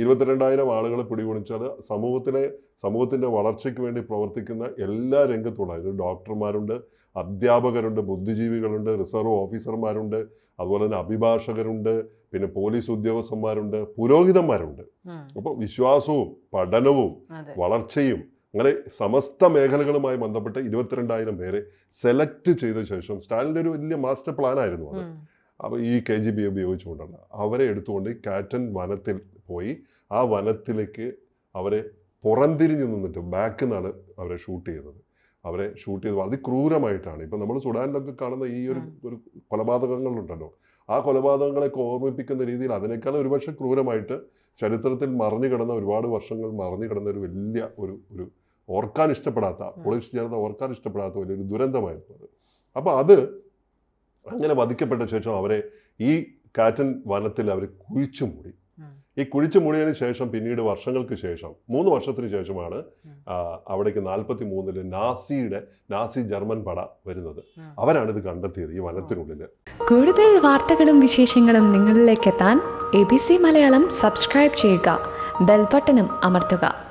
ഇരുപത്തിരണ്ടായിരം ആളുകളെ പിടികൊണിച്ചാൽ സമൂഹത്തിലെ സമൂഹത്തിന്റെ വളർച്ചയ്ക്ക് വേണ്ടി പ്രവർത്തിക്കുന്ന എല്ലാ രംഗത്തുള്ള ഇത് ഡോക്ടർമാരുണ്ട് അധ്യാപകരുണ്ട് ബുദ്ധിജീവികളുണ്ട് റിസർവ് ഓഫീസർമാരുണ്ട് അതുപോലെ തന്നെ അഭിഭാഷകരുണ്ട് പിന്നെ പോലീസ് ഉദ്യോഗസ്ഥന്മാരുണ്ട് പുരോഹിതന്മാരുണ്ട്. അപ്പോൾ വിശ്വാസവും പഠനവും വളർച്ചയും അങ്ങനെ സമസ്ത മേഖലകളുമായി ബന്ധപ്പെട്ട് ഇരുപത്തിരണ്ടായിരം പേരെ സെലക്ട് ചെയ്ത ശേഷം സ്റ്റാലിന്റെ ഒരു വലിയ മാസ്റ്റർ പ്ലാൻ ആയിരുന്നു അത് അപ്പോൾ ഈ കെ ജി ബി ഉപയോഗിച്ചുകൊണ്ടാണ് അവരെ എടുത്തുകൊണ്ട് കാറ്റൻ വനത്തിൽ പോയി. ആ വനത്തിലേക്ക് അവരെ പുറംതിരിഞ്ഞ് നിന്നിട്ട് ബാക്കിൽ നിന്നാണ് അവരെ ഷൂട്ട് ചെയ്തത്. അവരെ ഷൂട്ട് ചെയ്ത് അതിക്രൂരമായിട്ടാണ്. ഇപ്പം നമ്മൾ സുഡാനിലൊക്കെ കാണുന്ന ഈ ഒരു. ഒരു കൊലപാതകങ്ങളുണ്ടല്ലോ. ആ കൊലപാതകങ്ങളൊക്കെ ഓർമ്മിപ്പിക്കുന്ന രീതിയിൽ അതിനേക്കാൾ ഒരുപക്ഷെ ക്രൂരമായിട്ട് ചരിത്രത്തിൽ മറിഞ്ഞു കിടന്ന ഒരുപാട് വർഷങ്ങൾ മറിഞ്ഞു കിടന്ന ഒരു വലിയ ഒരു ഒരു ഓർക്കാൻ ഇഷ്ടപ്പെടാത്ത പോളിഷ് ചേർന്ന ഓർക്കാൻ ഇഷ്ടപ്പെടാത്ത വലിയൊരു ദുരന്തമായിരുന്നു അത് അപ്പോൾ അത് അങ്ങനെ വധിക്കപ്പെട്ട ശേഷം അവരെ ഈ കാറ്റൻ വനത്തിൽ അവർ കുഴിച്ചു മൂടി. ഈ കുഴിച്ചു മൂടിയതിന് ശേഷം പിന്നീട് വർഷങ്ങൾക്ക് ശേഷം മൂന്ന് വർഷത്തിന് ശേഷമാണ് അവിടേക്ക് നാൽപ്പത്തി മൂന്നിൽ നാസിയുടെ നാസി ജർമ്മൻ പട വരുന്നത്. അവരാണ് ഇത് കണ്ടെത്തിയത് ഈ വനത്തിനുള്ളിൽ കൂടുതൽ വാർത്തകളും വിശേഷങ്ങളും നിങ്ങളിലേക്ക് എത്താൻ A B C Malayalam subscribe ചെയ്യുക ബെൽബട്ടനും അമർത്തുക.